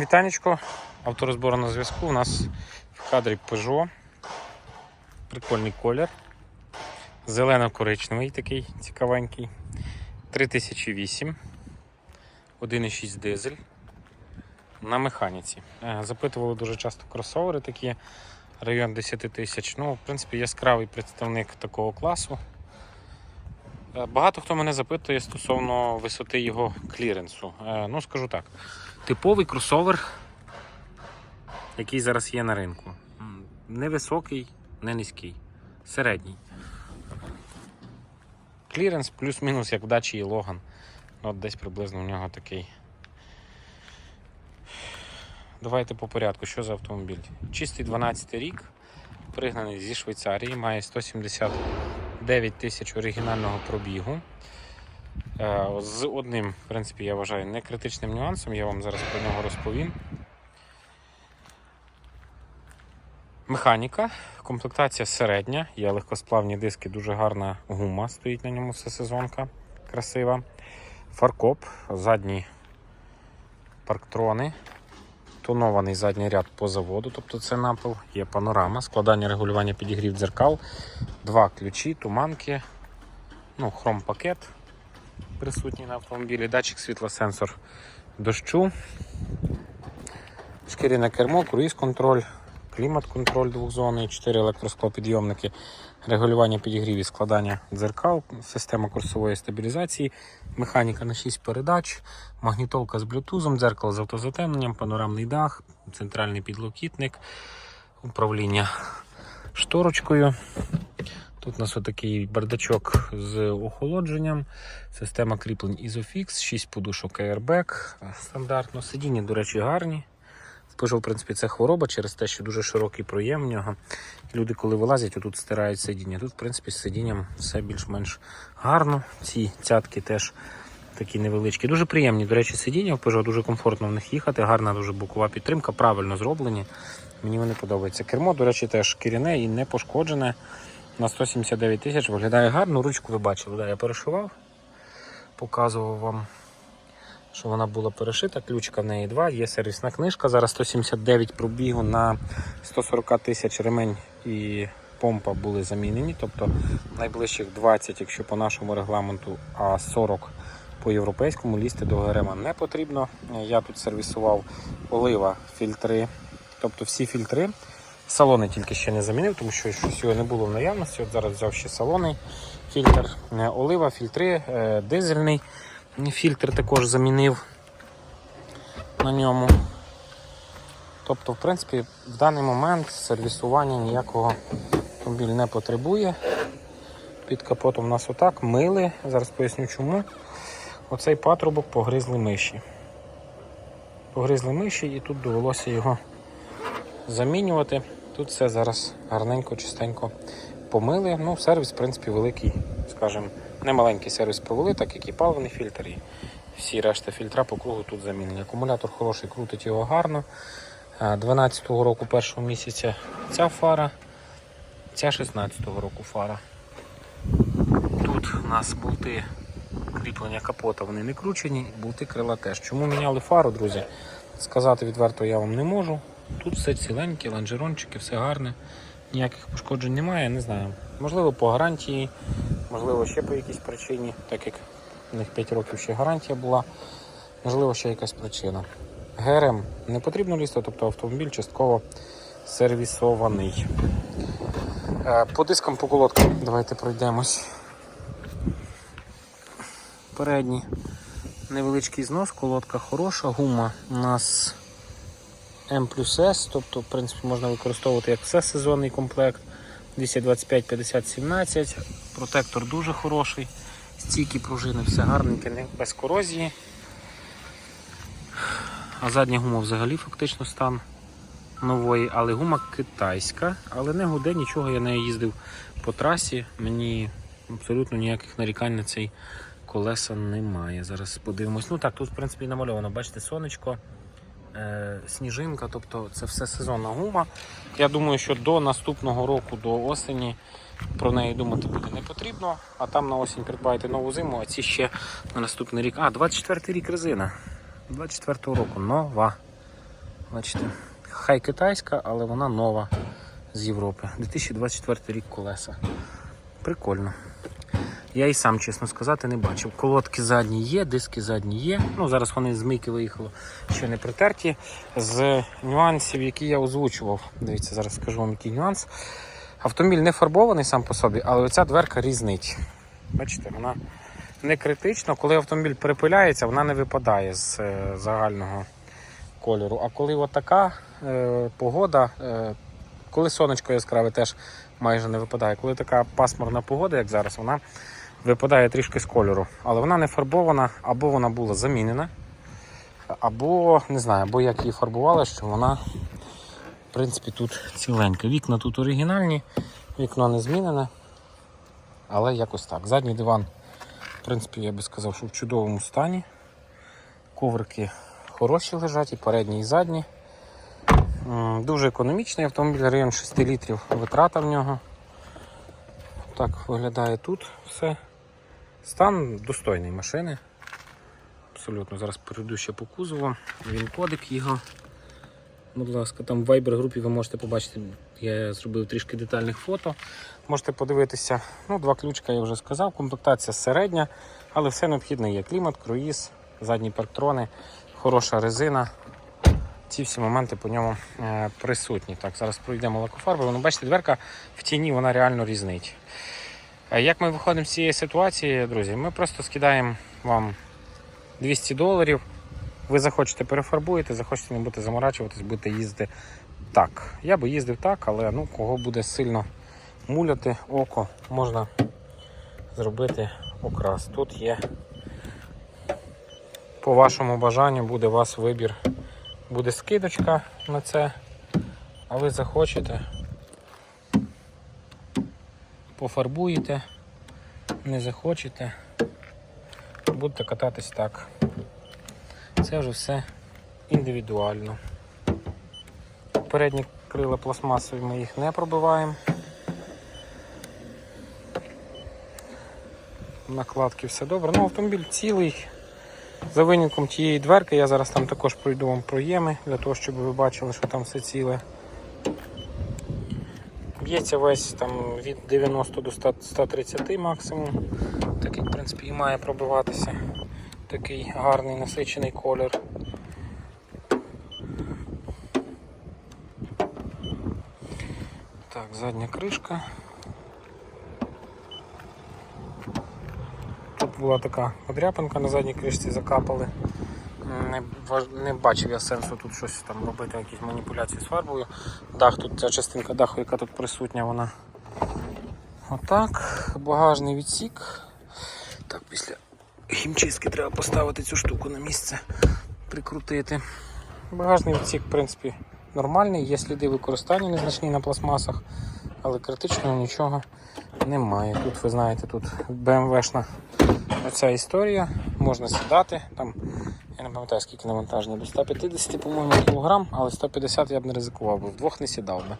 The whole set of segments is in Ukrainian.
Вітанечко, авторозбор на зв'язку. У нас в кадрі Peugeot. Прикольний колір. Зелено-коричневий такий цікавенький. 3008. 1,6 дизель. На механіці. Е, Запитували дуже часто кросовери такі, район 10 тисяч. Ну, в принципі, яскравий представник такого класу. Е, Багато хто мене запитує стосовно висоти його кліренсу. Е, Ну, скажу так. Типовий кросовер, який зараз є на ринку. Не високий, не низький, середній. Кліренс плюс-мінус, як в дачі і Логан. Ну, От десь приблизно у нього такий. Давайте по порядку, що за автомобіль? Чистий 12 рік, пригнаний зі Швейцарії, має 179 тисяч оригінального пробігу. Е, З одним, в принципі, я вважаю, не критичним нюансом, я вам зараз про нього розповім. Механіка, комплектація середня, є легкосплавні диски, дуже гарна гума, стоїть на ньому все сезонка, красива. Фаркоп, задні парктрони, тонований задній ряд по заводу, тобто це напил, є панорама, складання регулювання підігрів дзеркал, два ключі, туманки, ну, хром-пакет присутній на автомобілі, датчик світлосенсор дощу, шкіряне кермо, круїз-контроль, клімат-контроль двохзонний, 4 електросклопідйомники, регулювання підігрів і складання дзеркал, система курсової стабілізації, механіка на 6 передач, магнітолка з блютузом, дзеркало з автозатемненням, панорамний дах, центральний підлокітник, управління шторочкою. Тут у нас отакий бардачок з охолодженням, система кріплень Isofix, 6 подушок Airbag, стандартно. Сидіння, до речі, гарні. В в принципі, це хвороба через те, що дуже широкий проєм в нього. Люди, коли вилазять, отут стирають сидіння. Тут, в принципі, з сидінням все більш-менш гарно. Ці цятки теж такі невеличкі. Дуже приємні, до речі, сидіння в Peugeot, дуже комфортно в них їхати, гарна дуже бокова підтримка, правильно зроблені. Мені вони подобаються. Кермо, до речі, теж шкіряне і не пошкоджене. На 179 тисяч виглядає гарно. Ручку ви бачили, да, я перешивав, показував вам, що вона була перешита. Ключка в неї 2, є сервісна книжка. Зараз 179 пробігу на 140 тисяч ремень і помпа були замінені. Тобто найближчих 20, якщо по нашому регламенту, а 40 по європейському лізти до ГРМ не потрібно. Я тут сервісував олива фільтри, тобто всі фільтри. Салони тільки ще не замінив, тому що щось його не було в наявності. От зараз взяв ще салонний фільтр, Е, олива, фільтри, е, дизельний фільтр також замінив на ньому. Тобто, в принципі, в даний момент сервісування ніякого автомобіль не потребує. Під капотом у нас отак мили. Зараз поясню чому. Оцей патрубок погризли миші. Погризли миші і тут довелося його замінювати. Тут все зараз гарненько, чистенько помили. Ну, сервіс, в принципі, великий, скажімо, не маленький сервіс провели, так як і паливний фільтр, і всі решта фільтра по кругу тут замінені. Акумулятор хороший, крутить його гарно. 12-го року першого місяця ця фара, ця 16-го року фара. Тут у нас болти кріплення капота вони не кручені, болти крила теж. Чому міняли фару, друзі? Сказати відверто я вам не можу. Тут все ціленьке, лонжерончики, все гарне. Ніяких пошкоджень немає, не знаю. Можливо, по гарантії, можливо, ще по якійсь причині, так як у них 5 років ще гарантія була. Можливо, ще якась причина. ГРМ не потрібно лізти, тобто автомобіль частково сервісований. Е, По дискам, по колодкам давайте пройдемось. Передній невеличкий знос, колодка хороша, гума у нас М плюс С, тобто, в принципі, можна використовувати як все сезонний комплект. 225 50 17 Протектор дуже хороший. Стійкі пружини, все гарненьке, без корозії. А задня гума взагалі фактично стан нової, але гума китайська, але не гуде, нічого, я нею їздив по трасі. Мені абсолютно ніяких нарікань на цей колеса немає. Зараз подивимось. Ну так, тут в принципі намальовано, бачите, сонечко сніжинка, тобто це все сезонна гума. Я думаю, що до наступного року, до осені, про неї думати буде не потрібно. А там на осінь придбаєте нову зиму, а ці ще на наступний рік. А, 24 рік резина. 24-го року нова. Бачите, хай китайська, але вона нова з Європи. 2024 рік колеса. Прикольно. Я і сам, чесно сказати, не бачив. Колодки задні є, диски задні є. Ну, зараз вони з мийки виїхали, ще не притерті. З нюансів, які я озвучував. Дивіться, зараз скажу вам, який нюанс. Автомобіль не фарбований сам по собі, але оця дверка різнить. Бачите, вона не критична. Коли автомобіль перепиляється, вона не випадає з е, загального кольору. А коли отака е, погода, е, коли сонечко яскраве теж майже не випадає. Коли така пасмурна погода, як зараз, вона випадає трішки з кольору. Але вона не фарбована, або вона була замінена, або не знаю, або як її фарбували, що вона, в принципі, тут ціленька. Вікна тут оригінальні, вікно не змінене. Але якось так. Задній диван, в принципі, я би сказав, що в чудовому стані. Коврики хороші лежать, і передні, і задні. Дуже економічний автомобіль, район 6 літрів витрата в нього. Так виглядає тут все. Стан достойний машини. Абсолютно. Зараз перейду ще по кузову. Він кодик його. Будь ласка, там в Viber групі ви можете побачити, я зробив трішки детальних фото. Можете подивитися. Ну, Два ключка я вже сказав. Комплектація середня, але все необхідне є. Клімат, круїз, задні парктрони, хороша резина. Ці всі моменти по ньому е, присутні. Так, зараз пройдемо лакофарбою. Ну, бачите, дверка в тіні вона реально різнить. Е, Як ми виходимо з цієї ситуації, друзі? Ми просто скидаємо вам 200 доларів. Ви захочете перефарбуєте, захочете не будете заморачуватись, будете їздити так. Я би їздив так, але ну, кого буде сильно муляти око, можна зробити окрас. Тут є по вашому бажанню буде у вас вибір. Буде скидочка на це, а ви захочете, пофарбуєте, не захочете, будете кататись так. Це вже все індивідуально. Передні крила пластмасові ми їх не пробиваємо. Накладки все добре. Ну, автомобіль цілий. За винятком тієї дверки я зараз там також пройду вам проєми, для того, щоб ви бачили, що там все ціле. Б'ється весь там від 90 до 100 130 максимум. Так як в принципі і має пробиватися. Такий гарний насичений колір. Так, задня кришка. Тут була така подряпинка на задній кришці, закапали. Не, не бачив я сенсу тут щось там робити, якісь маніпуляції з фарбою. Дах тут, ця частинка даху, яка тут присутня, вона отак. Багажний відсік. Так, після хімчистки треба поставити цю штуку на місце, прикрутити. Багажний відсік, в принципі, нормальний, є сліди використання незначні на пластмасах, але критичного нічого немає. Тут ви знаєте, тут BMW-шна оця історія, можна сідати. Там, я не пам'ятаю, скільки навантаження, до 150, по-моєму, кілограм, але 150 я б не ризикував, бо вдвох не сідав би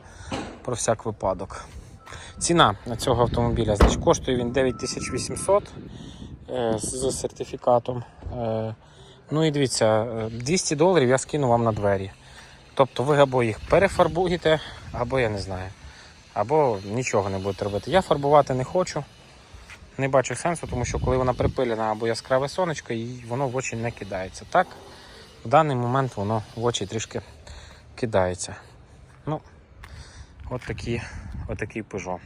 про всяк випадок. Ціна на цього автомобіля значить, коштує він 9800 е, з сертифікатом. Е, ну і дивіться, е, 200 доларів я скину вам на двері. Тобто ви або їх перефарбуєте, або я не знаю, або нічого не будете робити. Я фарбувати не хочу. Не бачу сенсу, тому що коли вона припилена або яскраве сонечко, і воно в очі не кидається. Так, в даний момент воно в очі трішки кидається. Ну, от такі, от такий Peugeot.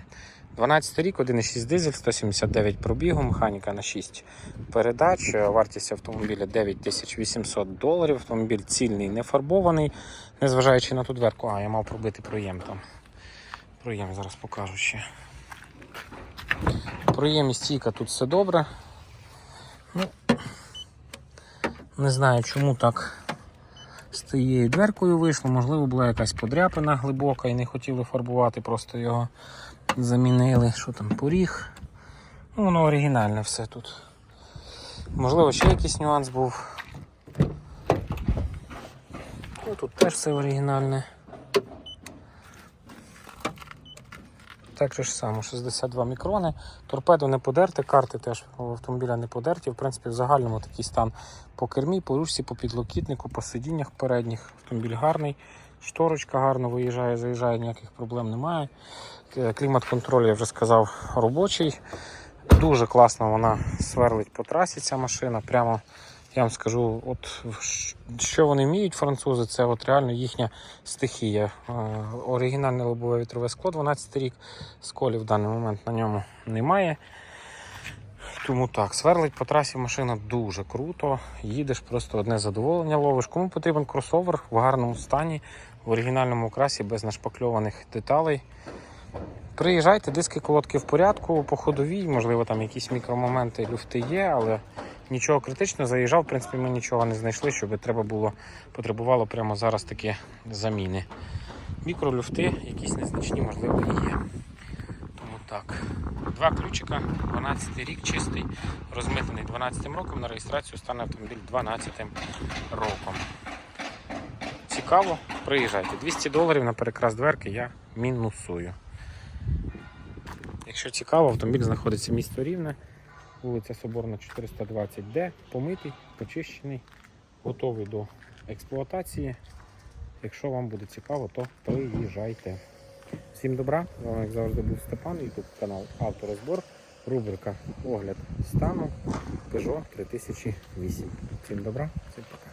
12 рік, 1,6 дизель, 179 пробігу, механіка на 6 передач, вартість автомобіля 9800 доларів. Автомобіль цільний, не фарбований, незважаючи на ту дверку. А, я мав пробити проєм там. Проєм зараз покажу ще. Проєм і стійка тут все добре. Ну, не знаю, чому так з тією дверкою вийшло. Можливо, була якась подряпина глибока і не хотіли фарбувати, просто його замінили. Що там, поріг. Ну, воно оригінальне все тут. Можливо, ще якийсь нюанс був. Ну, тут теж все оригінальне. Так же ж само, 62 мікрони. Торпеду не подерти, карти теж автомобіля не подерті. В принципі, в загальному такий стан по кермі, по ручці, по підлокітнику, по сидіннях передніх. Автомобіль гарний, шторочка гарно виїжджає, заїжджає, ніяких проблем немає. Е, Клімат-контроль, я вже сказав, робочий. Дуже класно вона сверлить по трасі ця машина. Прямо я вам скажу, от що вони вміють, французи, це от реально їхня стихія. Е, Оригінальне лобове вітрове скло 12 рік, сколів в даний момент на ньому немає. Тому так, сверлить по трасі машина дуже круто. Їдеш просто одне задоволення ловиш. Кому потрібен кросовер в гарному стані, в оригінальному окрасі, без нашпакльованих деталей. Приїжджайте, диски колодки в порядку, по ходовій, можливо, там якісь мікромоменти люфти є, але нічого критичного заїжджав. В принципі, ми нічого не знайшли, щоб треба було, потребувало прямо зараз такі заміни. Мікролюфти, якісь незначні, можливо, і є. Тому так. Два ключика, 12 рік чистий, розмитаний 12 роком, на реєстрацію стане автомобіль 12 роком. Цікаво, приїжджайте. 200 доларів на перекрас дверки я мінусую. Якщо цікаво, автомобіль знаходиться місто Рівне, вулиця Соборна 420Д, помитий, почищений, готовий до експлуатації. Якщо вам буде цікаво, то приїжджайте. Всім добра, з вами як завжди був Степан, YouTube канал Авторозбор, рубрика Огляд стану Peugeot 3008. Всім добра, всім пока.